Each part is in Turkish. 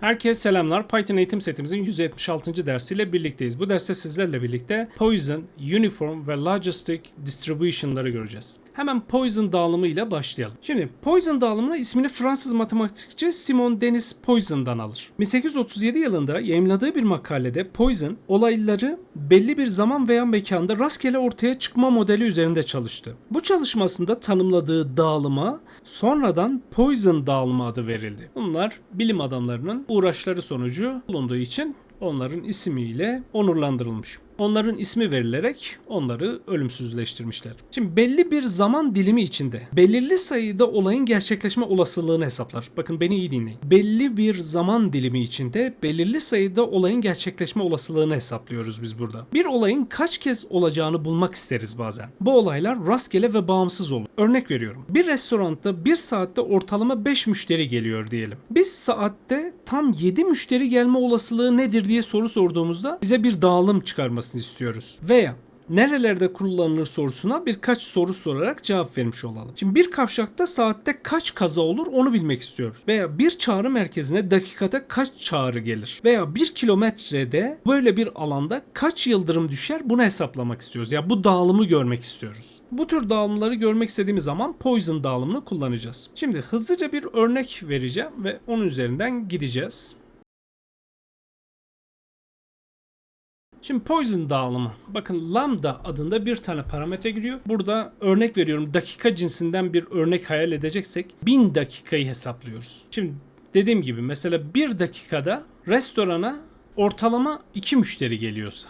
Herkese selamlar. Python eğitim setimizin 176. dersiyle birlikteyiz. Bu derste sizlerle birlikte Poison, Uniform ve Logistic Distribution'ları göreceğiz. Hemen Poison dağılımı ile başlayalım. Şimdi Poison dağılımına ismini Fransız matematikçi Simon Denis Poisson'dan alır. 1837 yılında yayımladığı bir makalede Poisson olayları belli bir zaman veya mekanda rastgele ortaya çıkma modeli üzerinde çalıştı. Bu çalışmasında tanımladığı dağılıma sonradan Poisson dağılımı adı verildi. Bunlar bilim adamlarının uğraşları sonucu bulunduğu için onların ismiyle onurlandırılmış. Onların ismi verilerek onları ölümsüzleştirmişler. Şimdi belli bir zaman dilimi içinde belirli sayıda olayın gerçekleşme olasılığını hesaplar. Bakın beni iyi dinleyin. Belli bir zaman dilimi içinde belirli sayıda olayın gerçekleşme olasılığını hesaplıyoruz biz burada. Bir olayın kaç kez olacağını bulmak isteriz bazen. Bu olaylar rastgele ve bağımsız olur. Örnek veriyorum. Bir restoranda bir saatte ortalama 5 müşteri geliyor diyelim. Biz saatte tam 7 müşteri gelme olasılığı nedir diye soru sorduğumuzda bize bir dağılım çıkarmasını istiyoruz. Veya nerelerde kullanılır sorusuna birkaç soru sorarak cevap vermiş olalım. Şimdi bir kavşakta saatte kaç kaza olur onu bilmek istiyoruz. Veya bir çağrı merkezine dakikada kaç çağrı gelir. Veya bir kilometrede böyle bir alanda kaç yıldırım düşer bunu hesaplamak istiyoruz. Ya bu dağılımı görmek istiyoruz. Bu tür dağılımları görmek istediğimiz zaman Poisson dağılımını kullanacağız. Şimdi hızlıca bir örnek vereceğim ve onun üzerinden gideceğiz. Şimdi Poison dağılımı. Bakın lambda adında bir tane parametre giriyor. Burada örnek veriyorum dakika cinsinden bir örnek hayal edeceksek 1000 dakikayı hesaplıyoruz. Şimdi dediğim gibi mesela bir dakikada restorana ortalama 2 müşteri geliyorsa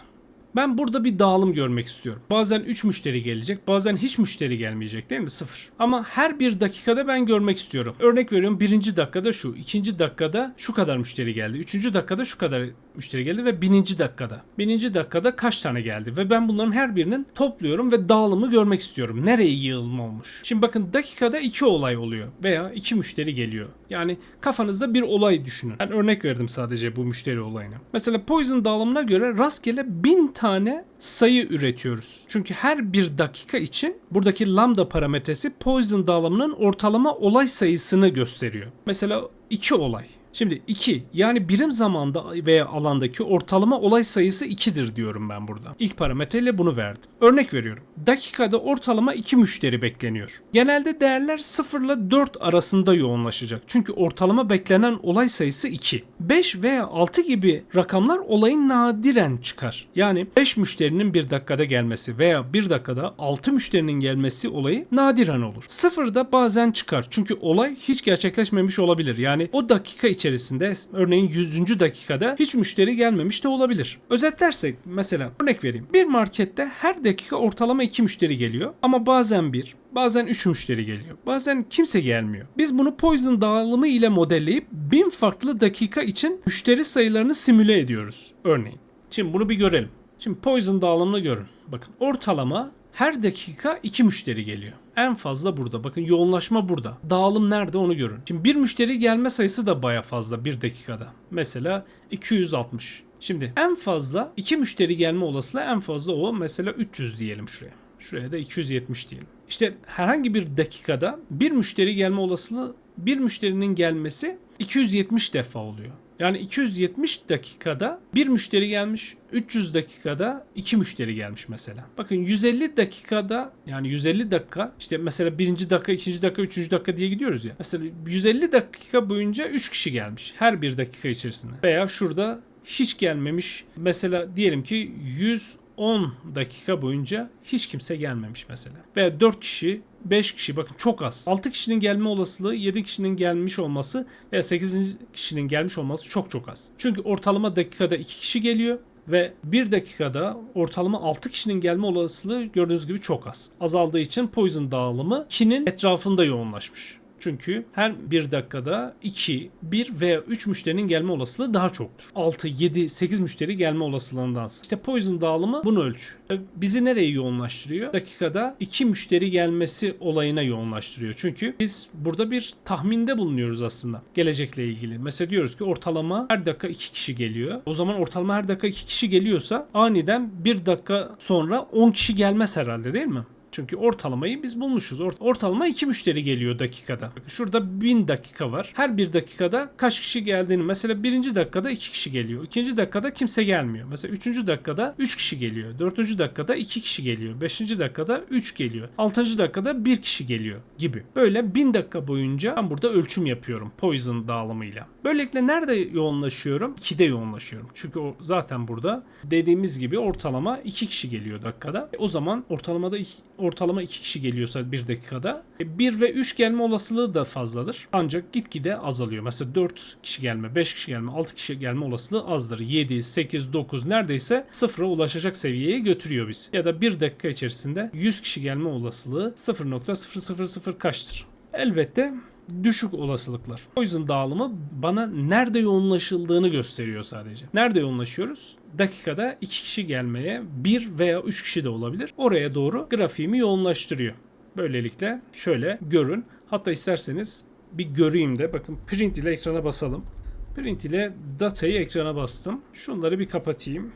ben burada bir dağılım görmek istiyorum. Bazen 3 müşteri gelecek, bazen hiç müşteri gelmeyecek değil mi? Sıfır. Ama her bir dakikada ben görmek istiyorum. Örnek veriyorum birinci dakikada şu, ikinci dakikada şu kadar müşteri geldi, üçüncü dakikada şu kadar müşteri geldi ve bininci dakikada. Bininci dakikada kaç tane geldi ve ben bunların her birinin topluyorum ve dağılımı görmek istiyorum. Nereye yığılma olmuş? Şimdi bakın dakikada iki olay oluyor veya iki müşteri geliyor. Yani kafanızda bir olay düşünün. Ben örnek verdim sadece bu müşteri olayına. Mesela Poison dağılımına göre rastgele bin tane sayı üretiyoruz. Çünkü her bir dakika için buradaki lambda parametresi Poison dağılımının ortalama olay sayısını gösteriyor. Mesela iki olay. Şimdi 2 yani birim zamanda veya alandaki ortalama olay sayısı 2'dir diyorum ben burada. İlk parametreyle bunu verdim. Örnek veriyorum. Dakikada ortalama 2 müşteri bekleniyor. Genelde değerler 0 ile 4 arasında yoğunlaşacak. Çünkü ortalama beklenen olay sayısı 2. 5 veya 6 gibi rakamlar olayın nadiren çıkar. Yani 5 müşterinin bir dakikada gelmesi veya bir dakikada 6 müşterinin gelmesi olayı nadiren olur. 0 da bazen çıkar. Çünkü olay hiç gerçekleşmemiş olabilir. Yani o dakika içerisinde örneğin 100. dakikada hiç müşteri gelmemiş de olabilir. Özetlersek mesela örnek vereyim. Bir markette her dakika ortalama 2 müşteri geliyor ama bazen 1, bazen 3 müşteri geliyor. Bazen kimse gelmiyor. Biz bunu Poison dağılımı ile modelleyip 1000 farklı dakika için müşteri sayılarını simüle ediyoruz örneğin. Şimdi bunu bir görelim. Şimdi Poison dağılımını görün. Bakın ortalama her dakika 2 müşteri geliyor. En fazla burada. Bakın yoğunlaşma burada. Dağılım nerede onu görün. Şimdi bir müşteri gelme sayısı da baya fazla bir dakikada. Mesela 260. Şimdi en fazla 2 müşteri gelme olasılığı en fazla o. Mesela 300 diyelim şuraya. Şuraya da 270 diyelim. İşte herhangi bir dakikada bir müşteri gelme olasılığı bir müşterinin gelmesi 270 defa oluyor. Yani 270 dakikada bir müşteri gelmiş, 300 dakikada iki müşteri gelmiş mesela. Bakın 150 dakikada yani 150 dakika işte mesela birinci dakika, ikinci dakika, üçüncü dakika diye gidiyoruz ya. Mesela 150 dakika boyunca 3 kişi gelmiş her bir dakika içerisinde. Veya şurada hiç gelmemiş. Mesela diyelim ki 110 dakika boyunca hiç kimse gelmemiş mesela. Veya 4 kişi 5 kişi bakın çok az. 6 kişinin gelme olasılığı 7 kişinin gelmiş olması veya 8. kişinin gelmiş olması çok çok az. Çünkü ortalama dakikada 2 kişi geliyor ve 1 dakikada ortalama 6 kişinin gelme olasılığı gördüğünüz gibi çok az. Azaldığı için Poison dağılımı 2'nin etrafında yoğunlaşmış. Çünkü her bir dakikada 2, 1 veya 3 müşterinin gelme olasılığı daha çoktur. 6, 7, 8 müşteri gelme olasılığındansa. İşte Poison dağılımı bunu ölçü. Bizi nereye yoğunlaştırıyor? Dakikada 2 müşteri gelmesi olayına yoğunlaştırıyor. Çünkü biz burada bir tahminde bulunuyoruz aslında gelecekle ilgili. Mesela diyoruz ki ortalama her dakika 2 kişi geliyor. O zaman ortalama her dakika 2 kişi geliyorsa aniden 1 dakika sonra 10 kişi gelmez herhalde değil mi? Çünkü ortalamayı biz bulmuşuz. Ort- ortalama 2 müşteri geliyor dakikada. Şurada 1000 dakika var. Her bir dakikada kaç kişi geldiğini mesela birinci dakikada 2 kişi geliyor. ikinci dakikada kimse gelmiyor. Mesela üçüncü dakikada 3 kişi geliyor. Dördüncü dakikada 2 kişi geliyor. Beşinci dakikada 3 geliyor. Altıncı dakikada 1 kişi geliyor gibi. Böyle 1000 dakika boyunca ben burada ölçüm yapıyorum Poison dağılımıyla. Böylelikle nerede yoğunlaşıyorum? 2'de yoğunlaşıyorum. Çünkü o zaten burada dediğimiz gibi ortalama 2 kişi geliyor dakikada. E, o zaman ortalamada ortalama 2 kişi geliyorsa 1 dakikada 1 ve 3 gelme olasılığı da fazladır. Ancak gitgide azalıyor. Mesela 4 kişi gelme, 5 kişi gelme, 6 kişi gelme olasılığı azdır. 7, 8, 9 neredeyse sıfıra ulaşacak seviyeye götürüyor biz. Ya da 1 dakika içerisinde 100 kişi gelme olasılığı 0.000 kaçtır? Elbette düşük olasılıklar. Poison dağılımı bana nerede yoğunlaşıldığını gösteriyor sadece. Nerede yoğunlaşıyoruz? Dakikada 2 kişi gelmeye 1 veya 3 kişi de olabilir. Oraya doğru grafiğimi yoğunlaştırıyor. Böylelikle şöyle görün. Hatta isterseniz bir göreyim de bakın print ile ekrana basalım. Print ile datayı ekrana bastım. Şunları bir kapatayım.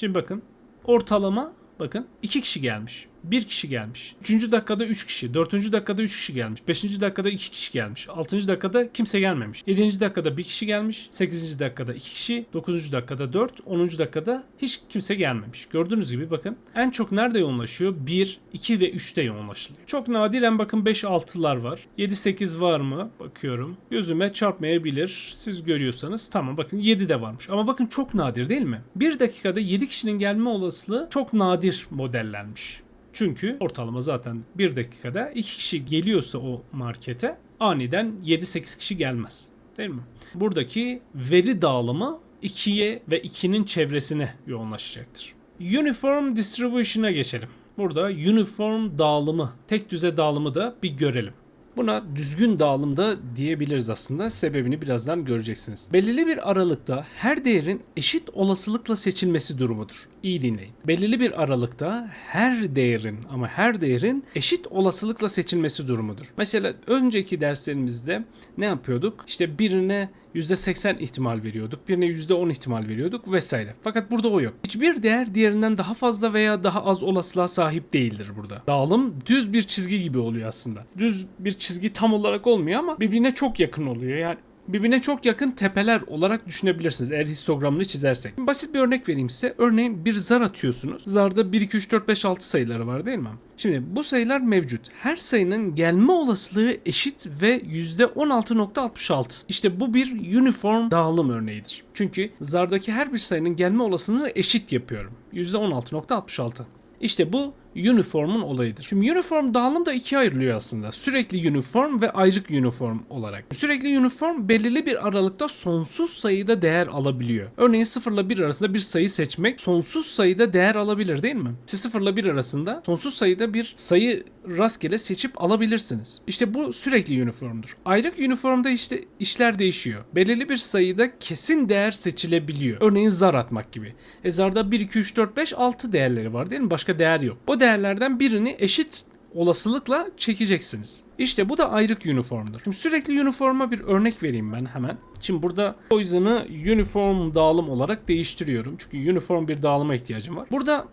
Şimdi bakın ortalama bakın 2 kişi gelmiş. 1 kişi gelmiş. 3. dakikada 3 kişi. 4. dakikada 3 kişi gelmiş. 5. dakikada 2 kişi gelmiş. 6. dakikada kimse gelmemiş. 7. dakikada 1 kişi gelmiş. 8. dakikada 2 kişi. 9. dakikada 4. 10. dakikada hiç kimse gelmemiş. Gördüğünüz gibi bakın en çok nerede yoğunlaşıyor? 1, 2 ve 3'te yoğunlaşılıyor. Çok nadiren bakın 5-6'lar var. 7-8 var mı? Bakıyorum. Gözüme çarpmayabilir. Siz görüyorsanız tamam bakın 7 de varmış. Ama bakın çok nadir değil mi? 1 dakikada 7 kişinin gelme olasılığı çok nadir modellenmiş. Çünkü ortalama zaten 1 dakikada 2 kişi geliyorsa o markete aniden 7-8 kişi gelmez. Değil mi? Buradaki veri dağılımı 2'ye ve 2'nin çevresine yoğunlaşacaktır. Uniform Distribution'a geçelim. Burada uniform dağılımı, tek düze dağılımı da bir görelim. Buna düzgün dağılım da diyebiliriz aslında. Sebebini birazdan göreceksiniz. Belirli bir aralıkta her değerin eşit olasılıkla seçilmesi durumudur. İyi dinleyin. Belirli bir aralıkta her değerin ama her değerin eşit olasılıkla seçilmesi durumudur. Mesela önceki derslerimizde ne yapıyorduk? İşte birine %80 ihtimal veriyorduk. Birine %10 ihtimal veriyorduk vesaire. Fakat burada o yok. Hiçbir değer diğerinden daha fazla veya daha az olasılığa sahip değildir burada. Dağılım düz bir çizgi gibi oluyor aslında. Düz bir çizgi tam olarak olmuyor ama birbirine çok yakın oluyor. Yani birbirine çok yakın tepeler olarak düşünebilirsiniz eğer histogramını çizersek. Basit bir örnek vereyim size. Örneğin bir zar atıyorsunuz. Zarda 1, 2, 3, 4, 5, 6 sayıları var değil mi? Şimdi bu sayılar mevcut. Her sayının gelme olasılığı eşit ve %16.66. İşte bu bir uniform dağılım örneğidir. Çünkü zardaki her bir sayının gelme olasılığını eşit yapıyorum. %16.66. İşte bu uniform'un olayıdır. Şimdi uniform dağılım da ikiye ayrılıyor aslında. Sürekli uniform ve ayrık uniform olarak. Sürekli uniform belirli bir aralıkta sonsuz sayıda değer alabiliyor. Örneğin 0 ile 1 arasında bir sayı seçmek sonsuz sayıda değer alabilir değil mi? Siz 0 ile 1 arasında sonsuz sayıda bir sayı rastgele seçip alabilirsiniz. İşte bu sürekli uniformdur. Ayrık uniformda işte işler değişiyor. Belirli bir sayıda kesin değer seçilebiliyor. Örneğin zar atmak gibi. E zarda 1, 2, 3, 4, 5, 6 değerleri var değil mi? Başka değer yok. O değerlerden birini eşit olasılıkla çekeceksiniz. İşte bu da ayrık uniformdur. Şimdi sürekli uniforma bir örnek vereyim ben hemen. Şimdi burada Poison'ı uniform dağılım olarak değiştiriyorum. Çünkü uniform bir dağılıma ihtiyacım var. Burada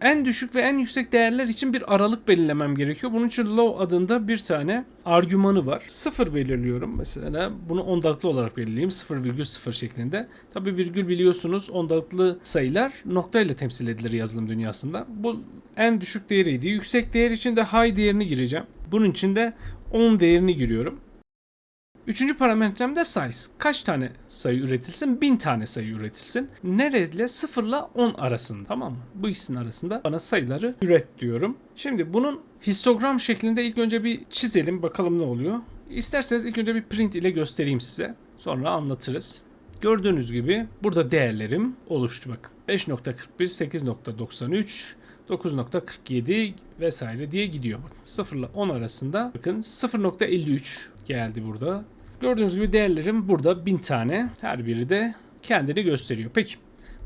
en düşük ve en yüksek değerler için bir aralık belirlemem gerekiyor. Bunun için low adında bir tane argümanı var. Sıfır belirliyorum mesela. Bunu ondalıklı olarak belirleyeyim. 0,0 şeklinde. Tabi virgül biliyorsunuz ondalıklı sayılar noktayla temsil edilir yazılım dünyasında. Bu en düşük değeriydi. Yüksek değer için de high değerini gireceğim. Bunun için de 10 değerini giriyorum. Üçüncü parametrem de size. Kaç tane sayı üretilsin? 1000 tane sayı üretilsin. Nereyle 0 ile 10 arasında tamam mı? Bu ikisinin arasında bana sayıları üret diyorum. Şimdi bunun histogram şeklinde ilk önce bir çizelim bakalım ne oluyor. İsterseniz ilk önce bir print ile göstereyim size. Sonra anlatırız. Gördüğünüz gibi burada değerlerim oluştu bakın. 5.41, 8.93, 9.47 vesaire diye gidiyor. Bakın 0 ile 10 arasında bakın 0.53 geldi burada. Gördüğünüz gibi değerlerim burada 1000 tane. Her biri de kendini gösteriyor. Peki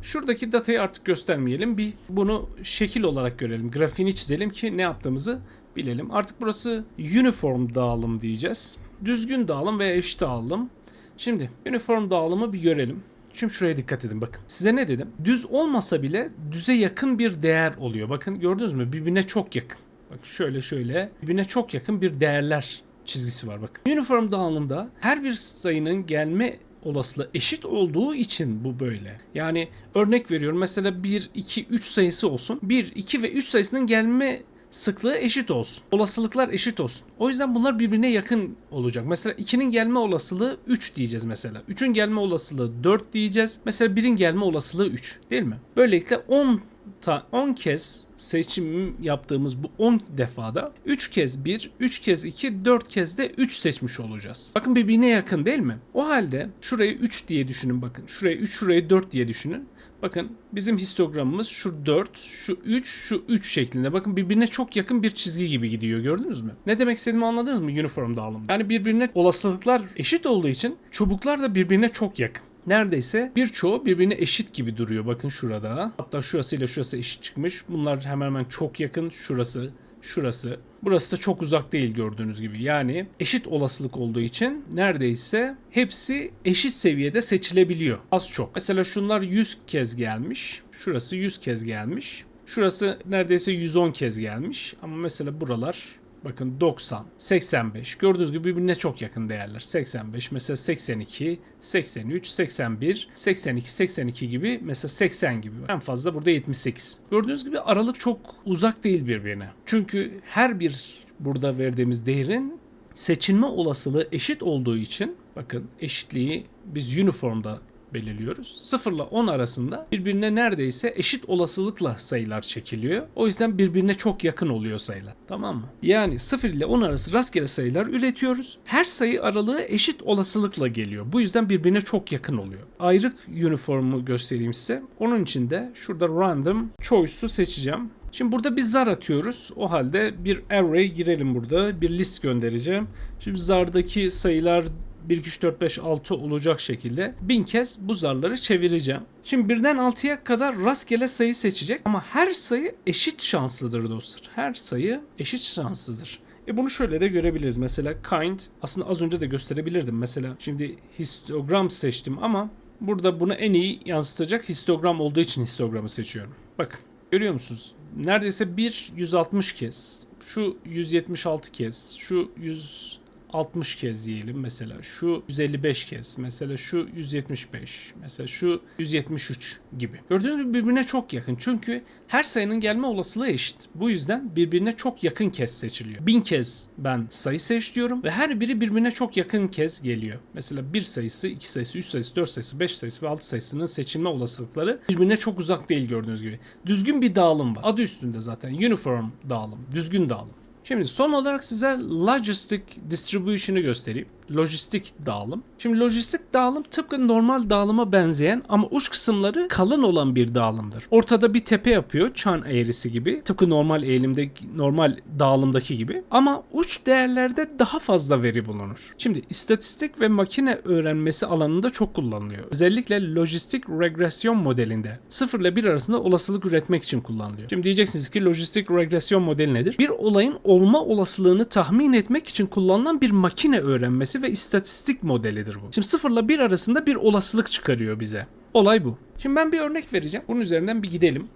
şuradaki datayı artık göstermeyelim. Bir bunu şekil olarak görelim. Grafiğini çizelim ki ne yaptığımızı bilelim. Artık burası uniform dağılım diyeceğiz. Düzgün dağılım veya eş dağılım. Şimdi uniform dağılımı bir görelim. Şimdi şuraya dikkat edin bakın. Size ne dedim? Düz olmasa bile düze yakın bir değer oluyor. Bakın gördünüz mü? Birbirine çok yakın. Bak şöyle şöyle birbirine çok yakın bir değerler çizgisi var bakın. Uniform dağılımda her bir sayının gelme olasılığı eşit olduğu için bu böyle. Yani örnek veriyorum mesela 1, 2, 3 sayısı olsun. 1, 2 ve 3 sayısının gelme sıklığı eşit olsun. Olasılıklar eşit olsun. O yüzden bunlar birbirine yakın olacak. Mesela 2'nin gelme olasılığı 3 diyeceğiz mesela. 3'ün gelme olasılığı 4 diyeceğiz. Mesela 1'in gelme olasılığı 3 değil mi? Böylelikle 10 ta 10 kez seçim yaptığımız bu 10 defada 3 kez 1, 3 kez 2, 4 kez de 3 seçmiş olacağız. Bakın birbirine yakın değil mi? O halde şurayı 3 diye düşünün bakın. Şurayı 3, şurayı 4 diye düşünün. Bakın bizim histogramımız şu 4, şu 3, şu 3 şeklinde. Bakın birbirine çok yakın bir çizgi gibi gidiyor gördünüz mü? Ne demek istediğimi anladınız mı uniform dağılım? Yani birbirine olasılıklar eşit olduğu için çubuklar da birbirine çok yakın. Neredeyse birçoğu birbirine eşit gibi duruyor. Bakın şurada. Hatta şurasıyla şurası eşit çıkmış. Bunlar hemen hemen çok yakın. Şurası, şurası. Burası da çok uzak değil gördüğünüz gibi. Yani eşit olasılık olduğu için neredeyse hepsi eşit seviyede seçilebiliyor. Az çok. Mesela şunlar 100 kez gelmiş. Şurası 100 kez gelmiş. Şurası neredeyse 110 kez gelmiş. Ama mesela buralar Bakın 90, 85. Gördüğünüz gibi birbirine çok yakın değerler. 85, mesela 82, 83, 81, 82, 82 gibi mesela 80 gibi. En fazla burada 78. Gördüğünüz gibi aralık çok uzak değil birbirine. Çünkü her bir burada verdiğimiz değerin seçilme olasılığı eşit olduğu için bakın eşitliği biz uniformda belirliyoruz. 0 ile 10 arasında birbirine neredeyse eşit olasılıkla sayılar çekiliyor. O yüzden birbirine çok yakın oluyor sayılar. Tamam mı? Yani 0 ile 10 arası rastgele sayılar üretiyoruz. Her sayı aralığı eşit olasılıkla geliyor. Bu yüzden birbirine çok yakın oluyor. Ayrık uniformu göstereyim size. Onun için de şurada random choice'u seçeceğim. Şimdi burada bir zar atıyoruz. O halde bir array girelim burada. Bir list göndereceğim. Şimdi zardaki sayılar 1, 2, 3, 4, 5, 6 olacak şekilde bin kez bu zarları çevireceğim. Şimdi birden 6'ya kadar rastgele sayı seçecek ama her sayı eşit şanslıdır dostlar. Her sayı eşit şanslıdır. E bunu şöyle de görebiliriz. Mesela kind aslında az önce de gösterebilirdim. Mesela şimdi histogram seçtim ama burada bunu en iyi yansıtacak histogram olduğu için histogramı seçiyorum. Bakın görüyor musunuz? Neredeyse bir 160 kez, şu 176 kez, şu 100 60 kez diyelim mesela şu 155 kez mesela şu 175 mesela şu 173 gibi. Gördüğünüz gibi birbirine çok yakın çünkü her sayının gelme olasılığı eşit. Bu yüzden birbirine çok yakın kez seçiliyor. Bin kez ben sayı seç diyorum ve her biri birbirine çok yakın kez geliyor. Mesela bir sayısı, iki sayısı, üç sayısı, dört sayısı, beş sayısı ve altı sayısının seçilme olasılıkları birbirine çok uzak değil gördüğünüz gibi. Düzgün bir dağılım var. Adı üstünde zaten uniform dağılım, düzgün dağılım. Şimdi son olarak size logistic distribution'ı göstereyim. Lojistik dağılım. Şimdi lojistik dağılım tıpkı normal dağılıma benzeyen ama uç kısımları kalın olan bir dağılımdır. Ortada bir tepe yapıyor çan eğrisi gibi. Tıpkı normal eğilimde normal dağılımdaki gibi. Ama uç değerlerde daha fazla veri bulunur. Şimdi istatistik ve makine öğrenmesi alanında çok kullanılıyor. Özellikle lojistik regresyon modelinde 0 ile 1 arasında olasılık üretmek için kullanılıyor. Şimdi diyeceksiniz ki lojistik regresyon modeli nedir? Bir olayın olma olasılığını tahmin etmek için kullanılan bir makine öğrenmesi ve istatistik modelidir bu. Şimdi 0 ile 1 arasında bir olasılık çıkarıyor bize. Olay bu. Şimdi ben bir örnek vereceğim. Bunun üzerinden bir gidelim.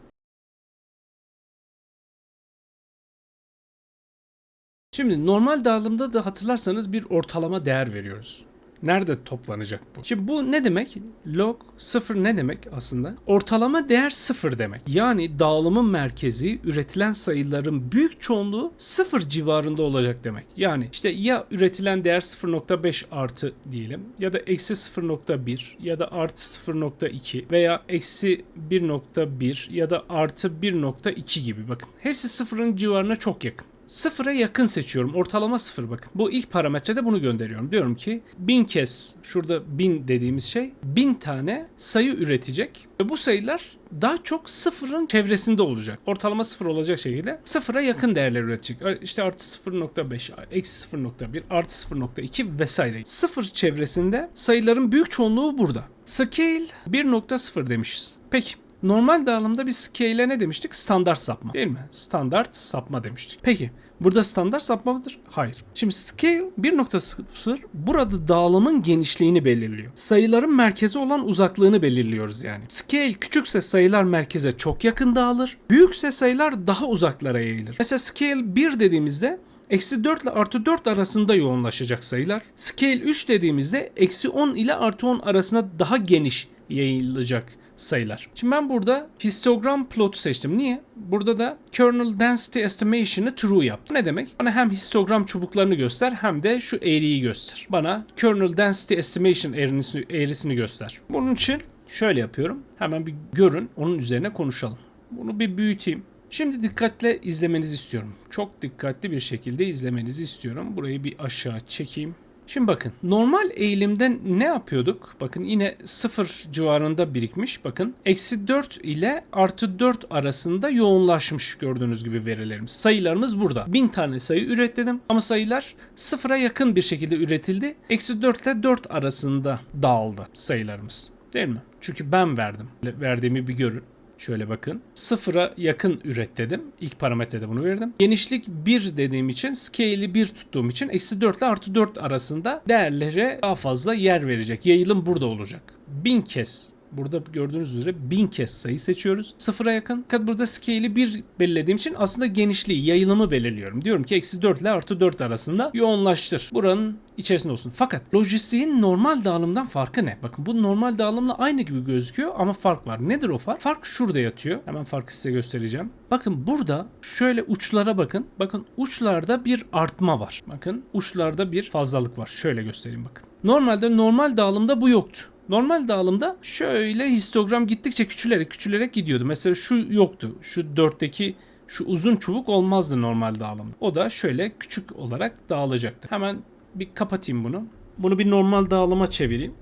Şimdi normal dağılımda da hatırlarsanız bir ortalama değer veriyoruz. Nerede toplanacak bu? Şimdi bu ne demek? Log 0 ne demek aslında? Ortalama değer 0 demek. Yani dağılımın merkezi üretilen sayıların büyük çoğunluğu 0 civarında olacak demek. Yani işte ya üretilen değer 0.5 artı diyelim ya da eksi 0.1 ya da artı 0.2 veya eksi 1.1 ya da artı 1.2 gibi bakın. Hepsi sıfırın civarına çok yakın. Sıfıra yakın seçiyorum. Ortalama sıfır bakın. Bu ilk parametrede bunu gönderiyorum. Diyorum ki bin kez şurada bin dediğimiz şey bin tane sayı üretecek. Ve bu sayılar daha çok sıfırın çevresinde olacak. Ortalama sıfır olacak şekilde sıfıra yakın değerler üretecek. İşte artı 0.5, eksi 0.1, artı 0.2 vesaire. Sıfır çevresinde sayıların büyük çoğunluğu burada. Scale 1.0 demişiz. Peki Normal dağılımda bir scale'e ne demiştik? Standart sapma değil mi? Standart sapma demiştik. Peki Burada standart sapma mıdır? Hayır. Şimdi scale 1.0 burada dağılımın genişliğini belirliyor. Sayıların merkeze olan uzaklığını belirliyoruz yani. Scale küçükse sayılar merkeze çok yakın dağılır. Büyükse sayılar daha uzaklara yayılır. Mesela scale 1 dediğimizde Eksi 4 ile artı 4 arasında yoğunlaşacak sayılar. Scale 3 dediğimizde eksi 10 ile artı 10 arasında daha geniş yayılacak sayılar. Şimdi ben burada histogram plotu seçtim. Niye? Burada da kernel density estimation'ı true yaptım. Ne demek? Bana hem histogram çubuklarını göster hem de şu eğriyi göster. Bana kernel density estimation eğrisini, eğrisini göster. Bunun için şöyle yapıyorum. Hemen bir görün. Onun üzerine konuşalım. Bunu bir büyüteyim. Şimdi dikkatle izlemenizi istiyorum. Çok dikkatli bir şekilde izlemenizi istiyorum. Burayı bir aşağı çekeyim. Şimdi bakın normal eğilimden ne yapıyorduk? Bakın yine 0 civarında birikmiş. Bakın eksi 4 ile artı 4 arasında yoğunlaşmış gördüğünüz gibi verilerimiz. Sayılarımız burada. 1000 tane sayı üretledim ama sayılar sıfıra yakın bir şekilde üretildi. Eksi 4 ile 4 arasında dağıldı sayılarımız. Değil mi? Çünkü ben verdim. Verdiğimi bir görün. Şöyle bakın. Sıfıra yakın üret dedim. İlk parametrede bunu verdim. Genişlik 1 dediğim için scale'i 1 tuttuğum için eksi 4 ile artı 4 arasında değerlere daha fazla yer verecek. Yayılım burada olacak. 1000 kez Burada gördüğünüz üzere 1000 kez sayı seçiyoruz. Sıfıra yakın. Fakat burada scale'i 1 belirlediğim için aslında genişliği, yayılımı belirliyorum. Diyorum ki eksi 4 ile artı 4 arasında yoğunlaştır. Buranın içerisinde olsun. Fakat lojistiğin normal dağılımdan farkı ne? Bakın bu normal dağılımla aynı gibi gözüküyor ama fark var. Nedir o fark? Fark şurada yatıyor. Hemen farkı size göstereceğim. Bakın burada şöyle uçlara bakın. Bakın uçlarda bir artma var. Bakın uçlarda bir fazlalık var. Şöyle göstereyim bakın. Normalde normal dağılımda bu yoktu. Normal dağılımda şöyle histogram gittikçe küçülerek küçülerek gidiyordu. Mesela şu yoktu. Şu dörtteki şu uzun çubuk olmazdı normal dağılımda. O da şöyle küçük olarak dağılacaktı. Hemen bir kapatayım bunu. Bunu bir normal dağılıma çevireyim.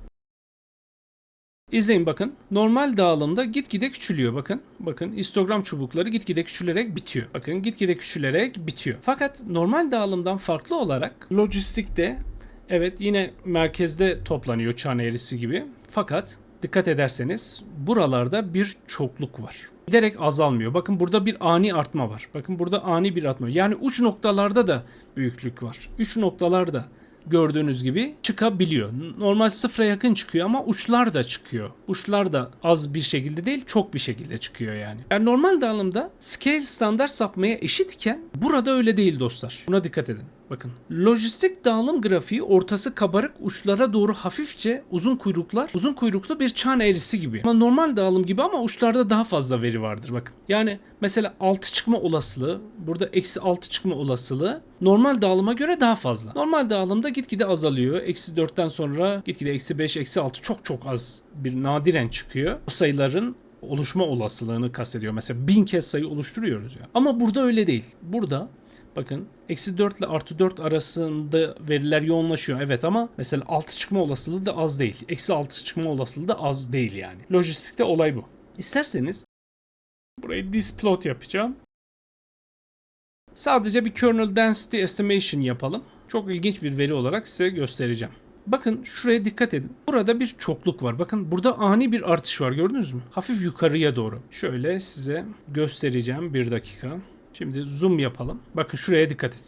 İzleyin bakın. Normal dağılımda gitgide küçülüyor bakın. Bakın histogram çubukları gitgide küçülerek bitiyor. Bakın gitgide küçülerek bitiyor. Fakat normal dağılımdan farklı olarak lojistikte evet yine merkezde toplanıyor çan eğrisi gibi. Fakat dikkat ederseniz buralarda bir çokluk var. Giderek azalmıyor. Bakın burada bir ani artma var. Bakın burada ani bir artma. Yani uç noktalarda da büyüklük var. Üç noktalarda gördüğünüz gibi çıkabiliyor. Normal sıfıra yakın çıkıyor ama uçlar da çıkıyor. Uçlar da az bir şekilde değil çok bir şekilde çıkıyor yani. Yani normal dağılımda scale standart sapmaya eşitken burada öyle değil dostlar. Buna dikkat edin. Bakın lojistik dağılım grafiği ortası kabarık uçlara doğru hafifçe uzun kuyruklar uzun kuyruklu bir çan eğrisi gibi. Ama normal dağılım gibi ama uçlarda daha fazla veri vardır bakın. Yani mesela 6 çıkma olasılığı burada eksi 6 çıkma olasılığı normal dağılıma göre daha fazla. Normal dağılımda gitgide azalıyor. Eksi 4'ten sonra gitgide eksi 5 eksi 6 çok çok az bir nadiren çıkıyor. O sayıların oluşma olasılığını kastediyor. Mesela bin kez sayı oluşturuyoruz ya. Ama burada öyle değil. Burada Bakın eksi 4 ile artı 4 arasında veriler yoğunlaşıyor. Evet ama mesela 6 çıkma olasılığı da az değil. Eksi 6 çıkma olasılığı da az değil yani. Lojistikte olay bu. İsterseniz burayı displot yapacağım. Sadece bir kernel density estimation yapalım. Çok ilginç bir veri olarak size göstereceğim. Bakın şuraya dikkat edin. Burada bir çokluk var. Bakın burada ani bir artış var gördünüz mü? Hafif yukarıya doğru. Şöyle size göstereceğim bir dakika. Şimdi zoom yapalım. Bakın şuraya dikkat edin.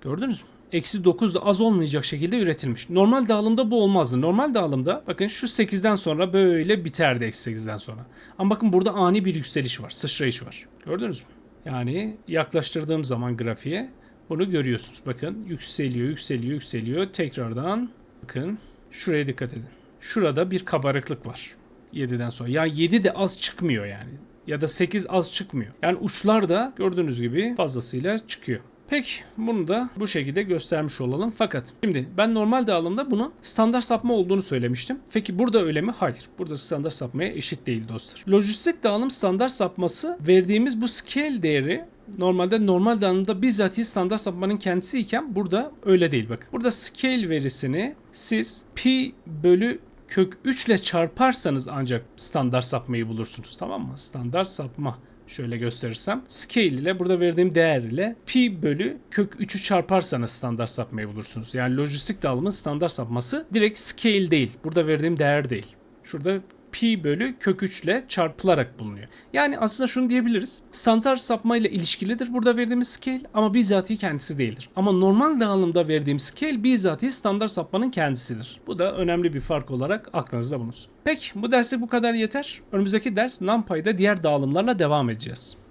Gördünüz mü? Eksi 9 da az olmayacak şekilde üretilmiş. Normal dağılımda bu olmazdı. Normal dağılımda bakın şu 8'den sonra böyle biterdi eksi 8'den sonra. Ama bakın burada ani bir yükseliş var. Sıçrayış var. Gördünüz mü? Yani yaklaştırdığım zaman grafiğe bunu görüyorsunuz. Bakın yükseliyor, yükseliyor, yükseliyor. Tekrardan bakın şuraya dikkat edin. Şurada bir kabarıklık var. 7'den sonra. Ya 7 de az çıkmıyor yani ya da 8 az çıkmıyor. Yani uçlar da gördüğünüz gibi fazlasıyla çıkıyor. Peki bunu da bu şekilde göstermiş olalım. Fakat şimdi ben normal dağılımda bunun standart sapma olduğunu söylemiştim. Peki burada öyle mi? Hayır. Burada standart sapmaya eşit değil dostlar. Lojistik dağılım standart sapması verdiğimiz bu scale değeri normalde normal dağılımda bizzat standart sapmanın kendisi iken burada öyle değil bakın. Burada scale verisini siz pi bölü kök 3 ile çarparsanız ancak standart sapmayı bulursunuz tamam mı? Standart sapma şöyle gösterirsem scale ile burada verdiğim değer ile pi bölü kök 3'ü çarparsanız standart sapmayı bulursunuz. Yani lojistik dağılımın standart sapması direkt scale değil. Burada verdiğim değer değil. Şurada pi bölü kök 3 ile çarpılarak bulunuyor. Yani aslında şunu diyebiliriz. Standart sapma ile ilişkilidir burada verdiğimiz scale ama bizatihi kendisi değildir. Ama normal dağılımda verdiğim scale bizatihi standart sapmanın kendisidir. Bu da önemli bir fark olarak aklınızda bulunsun. Peki bu dersi bu kadar yeter. Önümüzdeki ders NumPy'da diğer dağılımlarla devam edeceğiz.